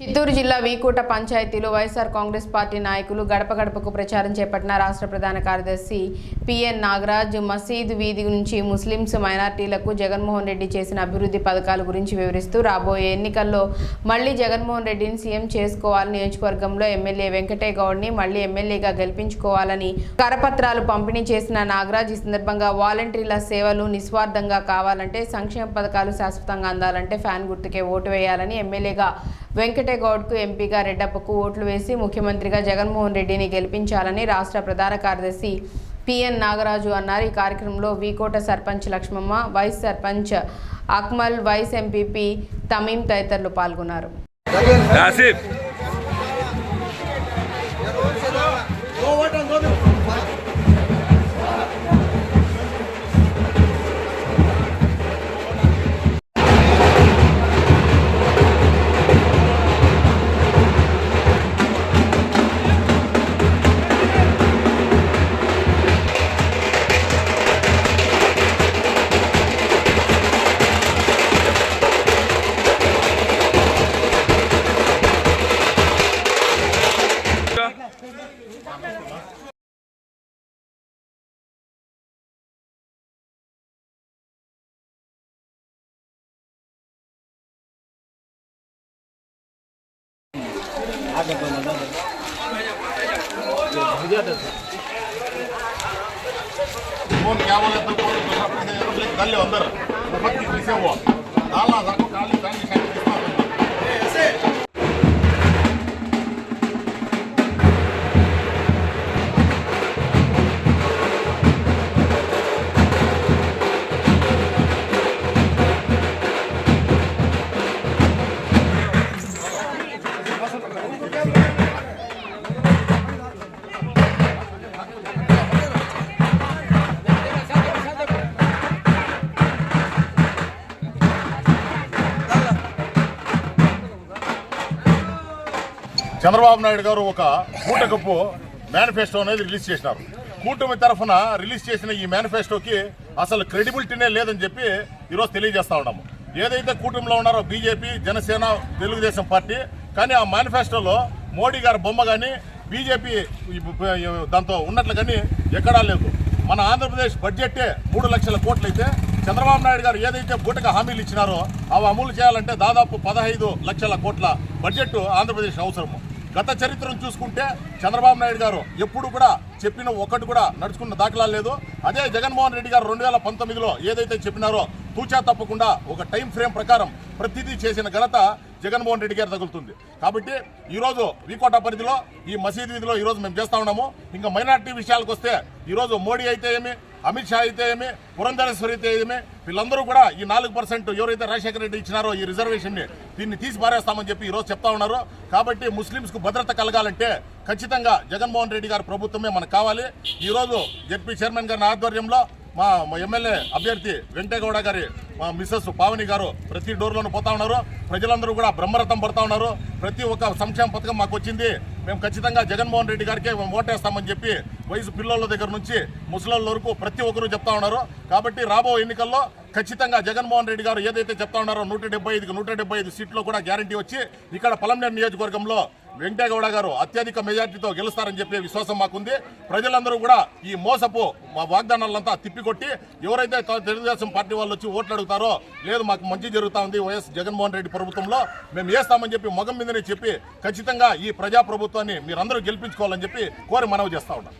చిత్తూరు జిల్లా వీకోట పంచాయతీలో వైఎస్ఆర్ కాంగ్రెస్ పార్టీ నాయకులు గడప గడపకు ప్రచారం చేపట్టిన రాష్ట్ర ప్రధాన కార్యదర్శి పిఎన్ నాగరాజ్ మసీదు వీధి నుంచి ముస్లింస్ మైనార్టీలకు జగన్మోహన్ రెడ్డి చేసిన అభివృద్ధి పథకాల గురించి వివరిస్తూ రాబోయే ఎన్నికల్లో మళ్ళీ జగన్మోహన్ రెడ్డిని సీఎం చేసుకోవాలని నియోజకవర్గంలో ఎమ్మెల్యే వెంకటయ్య గౌడ్ని మళ్ళీ ఎమ్మెల్యేగా గెలిపించుకోవాలని కరపత్రాలు పంపిణీ చేసిన నాగరాజ్ ఈ సందర్భంగా వాలంటీర్ల సేవలు నిస్వార్థంగా కావాలంటే సంక్షేమ పథకాలు శాశ్వతంగా అందాలంటే ఫ్యాన్ గుర్తుకే ఓటు వేయాలని ఎమ్మెల్యేగా వెంకట గౌడ్కు ఎంపీగా రెడ్డప్పకు ఓట్లు వేసి ముఖ్యమంత్రిగా జగన్మోహన్ రెడ్డిని గెలిపించాలని రాష్ట్ర ప్రధాన కార్యదర్శి పిఎన్ నాగరాజు అన్నారు. ఈ కార్యక్రమంలో V Kota sarpanch Lakshmamma vice sarpanch Akmal vice MPP Tameem తదితరులు పాల్గొన్నారు. ಫೋನ್ ಯಾವಾಗ ತಗೊಂಡು ಗಲ್ಲಿ ಒಂದರ ಇಪ್ಪತ್ತಿಗೆ ಸೇವ ನಾಲ್ಕು ಕಾಲಿ ಕಾಲಿ చంద్రబాబు నాయుడు గారు ఒక కూటకప్పు మేనిఫెస్టో అనేది రిలీజ్ చేసినారు. కూటమి తరఫున రిలీజ్ చేసిన ఈ మేనిఫెస్టోకి అసలు క్రెడిబిలిటీనే లేదని చెప్పి ఈరోజు తెలియజేస్తా ఉన్నాము. ఏదైతే కూటమిలో ఉన్నారో బీజేపీ జనసేన తెలుగుదేశం పార్టీ కానీ ఆ మేనిఫెస్టోలో మోడీ గారి బొమ్మ కానీ బీజేపీ దాంతో ఉన్నట్లు కానీ ఎక్కడా లేదు. మన ఆంధ్రప్రదేశ్ బడ్జెట్టే మూడు లక్షల కోట్లయితే చంద్రబాబు నాయుడు గారు ఏదైతే బూటక హామీలు ఇచ్చినారో అవి అమలు చేయాలంటే దాదాపు పదహైదు లక్షల కోట్ల బడ్జెట్ ఆంధ్రప్రదేశ్ అవసరము. గత చరిత్రను చూసుకుంటే చంద్రబాబు నాయుడు గారు ఎప్పుడు కూడా చెప్పిన ఒక్కటి కూడా నడుచుకున్న దాఖలా లేదు. అదే జగన్మోహన్ రెడ్డి గారు రెండు వేల పంతొమ్మిదిలో ఏదైతే చెప్పినారో తూచా తప్పకుండా ఒక టైం ఫ్రేమ్ ప్రకారం ప్రతిదీ చేసిన ఘనత జగన్మోహన్ రెడ్డి గారు తగులుతుంది. కాబట్టి ఈరోజు వికోట పరిధిలో ఈ మసీద్ వీధిలో ఈరోజు మేము చేస్తా ఉన్నాము. ఇంకా మైనార్టీ విషయాలకు వస్తే ఈరోజు మోడీ అయితే ఏమి అమిత్ షా అయితే ఏమి పురంధరేశ్వరి అయితే ఏమి వీళ్ళందరూ కూడా ఈ నాలుగు పర్సెంట్ ఎవరైతే రాజశేఖర రెడ్డి ఇచ్చినారో ఈ రిజర్వేషన్ని దీన్ని తీసి పారేస్తామని చెప్పి ఈరోజు చెప్తా ఉన్నారు. కాబట్టి ముస్లింస్కు భద్రత కలగాలంటే ఖచ్చితంగా జగన్మోహన్ రెడ్డి గారి ప్రభుత్వమే మనకు కావాలి. ఈరోజు జెడ్పీ చైర్మన్ గారి ఆధ్వర్యంలో మా ఎమ్మెల్యే అభ్యర్థి వెంకటగౌడ గారి మా మిస్సెస్ పావని గారు ప్రతి డోర్లోనూ పోతా ఉన్నారు. ప్రజలందరూ కూడా బ్రహ్మరథం పడతా ఉన్నారు. ప్రతి ఒక్క సంక్షేమ పథకం మాకు వచ్చింది. మేము ఖచ్చితంగా జగన్మోహన్ రెడ్డి గారికే మేము ఓటేస్తామని చెప్పి వయసు పిల్లల దగ్గర నుంచి ముసలోళ్ళ వరకు ప్రతి ఒక్కరూ చెప్తా ఉన్నారు. కాబట్టి రాబో ఎన్నికల్లో ఖచ్చితంగా జగన్మోహన్ రెడ్డి గారు ఏదైతే చెప్తా ఉన్నారో నూట డెబ్బై ఐదుకి నూట డెబ్బై ఐదు సీట్లో కూడా గ్యారంటీ వచ్చి ఇక్కడ పలంనేరు నియోజకవర్గంలో వెంకటేగౌడ గారు అత్యధిక మెజార్టీతో గెలుస్తారని చెప్పే విశ్వాసం మాకుంది. ప్రజలందరూ కూడా ఈ మోసపు మా వాగ్దానాలంతా తిప్పికొట్టి ఎవరైతే తెలుగుదేశం పార్టీ వాళ్ళు వచ్చి ఓట్లు అడుగుతారో లేదు మాకు మంచి జరుగుతా ఉంది వైఎస్ జగన్మోహన్ రెడ్డి ప్రభుత్వంలో మేము వేస్తామని చెప్పి మొగం మీదనే చెప్పి ఖచ్చితంగా ఈ ప్రజా ప్రభుత్వాన్ని మీరందరూ గెలిపించుకోవాలని చెప్పి కోరి మనవి చేస్తా ఉన్నాం.